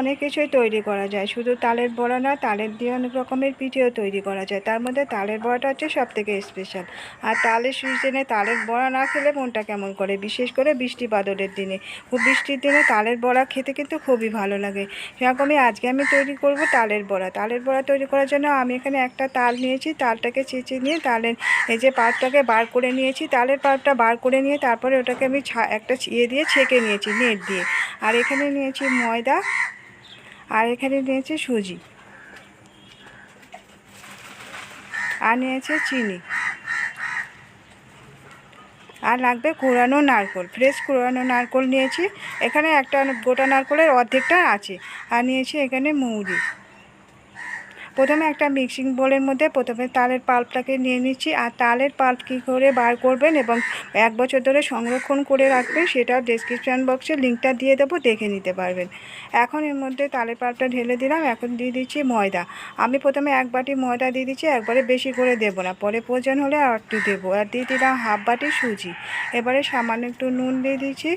অনেক কিছুই তৈরি করা যায়। শুধু তালের বড়া না তালের দিয়ে অনেক রকমের পিঠেও তৈরি করা যায়। তার মধ্যে তালের বড়াটা হচ্ছে সব থেকে স্পেশাল আর তালের সিজনে তালের বড়া না খেলে মনটা কেমন করে? বিশেষ করে বৃষ্টি বাদলের দিনে। বৃষ্টির দিনে তালের বড়া খেতে কিন্তু খুবই ভালো লাগে। সেরকমই আজকে আমি তৈরি করব তালের বড়া। তালের বড়া তৈরি করার জন্য আমি এখানে একটা তাল নিয়েছি। তালটাকে চেঁচে নিয়ে তালের এই যে পাল্পটাকে বার করে নিয়েছি। তালের পাল্পটা বার করে নিয়ে তারপরে ওটাকে আমি একটা ইয়ে দিয়ে ছেঁকে নিয়েছি, নেট দিয়ে। আর এখানে নিয়েছি ময়দা। আর এখানে নিয়েছে সুজি। আর নিয়েছে চিনি। আর লাগবে কোরানো নারকোল। ফ্রেশ কোরানো নারকোল নিয়েছি। এখানে একটা গোটা নারকোলের অর্ধেকটা আছে। আর নিয়েছি এখানে মৌরি প্রথমে একটা মিক্সিং বোলের মধ্যে প্রথমে তালের পাল্পটাকে নিয়ে নিচ্ছি, আর তালের পাল্প কী করে বার করবেন এবং এক বছর ধরে সংরক্ষণ করে রাখবেন সেটাও ডেসক্রিপশান বক্সে লিঙ্কটা দিয়ে দেবো, দেখে নিতে পারবেন। এখন এর মধ্যে তালের পাল্পটা ঢেলে দিলাম, এখন দিয়ে দিচ্ছি ময়দা। আমি প্রথমে এক বাটি ময়দা দিয়ে দিচ্ছি, একবারে বেশি করে দেবো না, পরে প্রয়োজন হলে আর একটু দেবো। আর দিয়ে দিলাম হাফ বাটি সুজি, এবারে সামান্য একটু নুন দিয়ে দিচ্ছি,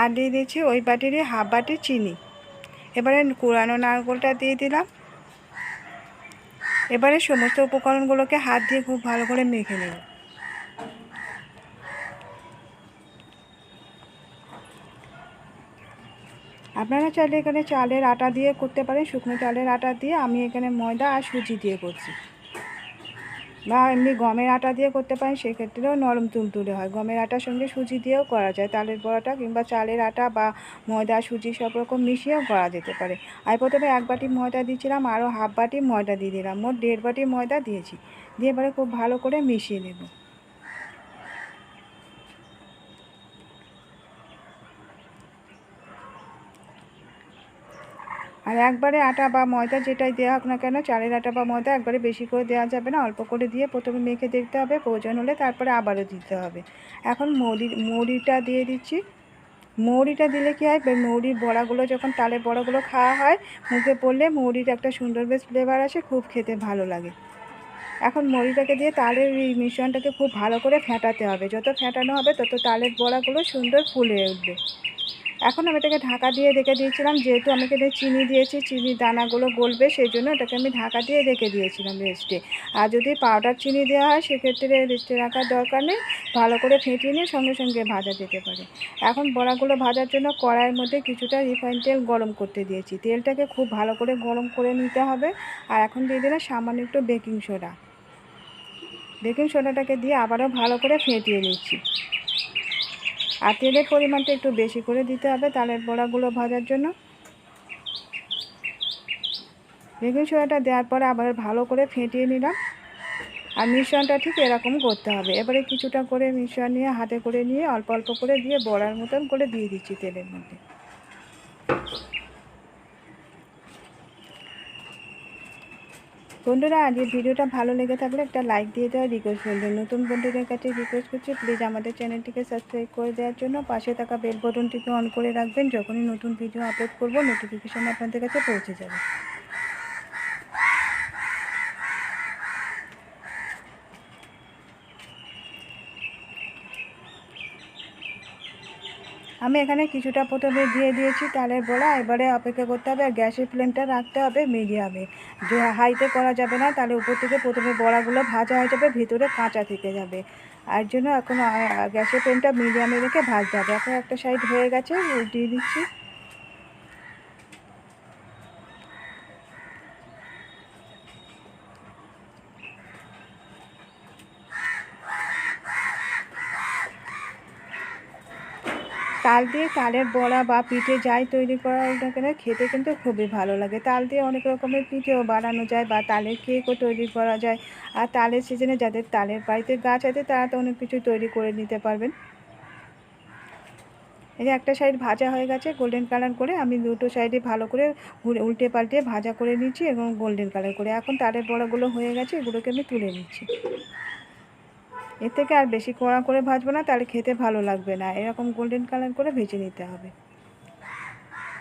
আর দিয়ে দিচ্ছি ওই বাটিরই হাফ বাটি চিনি। এবারে কুড়ানো নারকোলটা দিয়ে দিলাম। এবারে সমস্ত উপকরণগুলোকে হাত দিয়ে খুব ভালো করে মেখে নেব। আপনারা চাইলে এখানে চালের আটা দিয়ে করতে পারেন, শুকনো চালের আটা দিয়ে। আমি এখানে ময়দা আর সুজি দিয়ে করছি। বা এমনি গমের আটা দিয়ে করতে পারেন, সেক্ষেত্রেও নরম তুলতুলে হয়। গমের আটার সঙ্গে সুজি দিয়েও করা যায়। তালের বড়াটা কিংবা চালের আটা বা ময়দা, সুজি সব রকম মিশিয়েও করা যেতে পারে। আমি প্রথমে এক বাটি ময়দা দিয়েছিলাম, আরও হাফ বাটি ময়দা দিয়ে দিলাম। মোট দেড় বাটি ময়দা দিয়েছি। দিয়ে এবারে খুব ভালো করে মিশিয়ে নেব। আর একবারে আটা বা ময়দা যেটাই দেওয়া হোক না কেন, চালের আটা বা ময়দা একবারে বেশি করে দেওয়া যাবে না, অল্প করে দিয়ে প্রথমে মেখে দেখতে হবে, প্রয়োজন হলে তারপরে আবারও দিতে হবে। এখন মৌরি, মৌরিটা দিয়ে দিচ্ছি। মৌরিটা দিলে কী হয়, মৌরির বড়াগুলো যখন তালের বড়াগুলো খাওয়া হয়, মুখে পড়লে মৌরির একটা সুন্দর বেশ ফ্লেভার আসে, খুব খেতে ভালো লাগে। এখন মৌরিটাকে দিয়ে তালের এই মিশ্রণটাকে খুব ভালো করে ফেটাতে হবে। যত ফেটানো হবে, তত তালের বড়াগুলো সুন্দর ফুলে উঠবে। এখন আমি এটাকে ঢাকা দিয়ে রেখে দিয়েছিলাম, যেহেতু আমি এখানে চিনি দিয়েছি চিনির দানাগুলো গলবে, সেই জন্য এটাকে আমি ঢাকা দিয়ে রেখে দিয়েছিলাম রেস্টে আর যদি পাউডার চিনি দেওয়া হয়, সেক্ষেত্রে রেস্টে রাখার দরকার নেই, ভালো করে ফেটিয়ে নিয়ে সঙ্গে সঙ্গে ভাজা যেতে পারে। এখন বড়াগুলো ভাজার জন্য কড়াইয়ের মধ্যে কিছুটা রিফাইন তেল গরম করতে দিয়েছি। তেলটাকে খুব ভালো করে গরম করে নিতে হবে। আর এখন দিয়ে দিলাম সামান্য একটু বেকিং সোডা বেকিং সোডাটাকে দিয়ে আবারও ভালো করে ফেটিয়ে নিচ্ছি। আর তেলের পরিমাণটা একটু বেশি করে দিতে হবে তালের বড়াগুলো ভাজার জন্য। বেগুন সোয়াটা দেওয়ার পরে আবার ভালো করে ফেটিয়ে নিলাম। আর মিশ্রণটা ঠিক এরকম করতে হবে। এবারে কিছুটা করে মিশ্রণ নিয়ে হাতে করে নিয়ে অল্প অল্প করে দিয়ে বড়ার মতন করে দিয়ে দিচ্ছি তেলের মধ্যে। বন্ধুরা আজ ভিডিওটা ভালো লেগে থাকলে একটা লাইক দিয়ে দেওয়ার রিকোয়েস্ট বলবেন নতুন বন্ধুদের কাছে রিকোয়েস্ট করছি প্লিজ আমাদের চ্যানেলটিকে সাবস্ক্রাইব করে দেওয়ার জন্য। পাশে থাকা বেল বটনটিকে অন করে রাখবেন, যখনই নতুন ভিডিও আপলোড করব নোটিফিকেশান আপনাদের কাছে পৌঁছে যাবে। আমি এখানে কিছুটা প্রথমে দিয়ে দিয়েছি তালের বড়া। এবারে অপেক্ষা করতে হবে, আর গ্যাসের ফ্লেমটা রাখতে হবে মিডিয়ামে। যে হাইতে করা যাবে না, তাহলে উপর থেকে প্রথমে বড়াগুলো ভাজা হয়ে যাবে, ভিতরে কাঁচা থেকে যাবে। আর জন্য এখন গ্যাসের ফ্লেমটা মিডিয়ামে রেখে ভাজতে হবে। এখন একটা সাইড হয়ে গেছে, দিয়ে দিচ্ছি। তাল দিয়ে তালের বড়া বা পিঠে যাই তৈরি করা কেন খেতে কিন্তু খুবই ভালো লাগে। তাল দিয়ে অনেক রকমের পিঠেও বানানো যায় বা তালের কেকও তৈরি করা যায়। আর তালের সিজনে যাদের তালের বাড়িতে গাছ আছে তারা তো অনেক কিছু তৈরি করে নিতে পারবেন। এই যে একটা সাইড ভাজা হয়ে গেছে গোল্ডেন কালার করে আমি দুটো সাইডে ভালো করে উল্টে পাল্টে ভাজা করে নিচ্ছি এবং গোল্ডেন কালার করে। এখন তালের বড়াগুলো হয়ে গেছে, এগুলোকে আমি তুলে নিচ্ছি। এর থেকে আর বেশি কড়া করে ভাজবো না, তাহলে খেতে ভালো লাগবে না। এরকম গোল্ডেন কালার করে ভেজে নিতে হবে।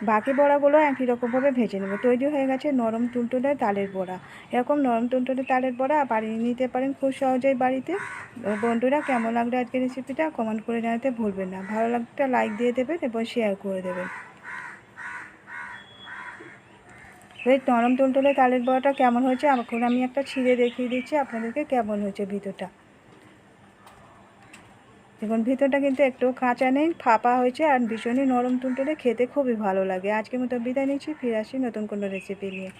বাকি বড়াগুলো একই রকমভাবে ভেজে নেব। তৈরি হয়ে গেছে নরম তুলতুলে তালের বড়া। এরকম নরম তুলতুলে তালের বড়া বানিয়ে নিতে পারেন খুব সহজেই বাড়িতে। বন্ধুরা, কেমন লাগল আজকের রেসিপিটা কমেন্ট করে জানাতে ভুলবেন না। ভালো লাগলে লাইক দিয়ে দেবেন এবং শেয়ার করে দেবেন। এই নরম তুলতুলে তালের বড়াটা কেমন হয়েছে? এখন আমি একটা ছিঁড়ে দেখিয়ে দিচ্ছি। আপনাদেরকে কেমন হয়েছে ভিতরটা? দেখুন, ভিতরটা কিন্তু একটু কাঁচা নেই, ফাঁপা হয়েছে আর ভীষণই নরম তুলতুলে খেতে খুবই ভালো লাগে। আজকের মতো বিদায় নিচ্ছি, ফিরে আসি নতুন কোনো রেসিপি নিয়ে।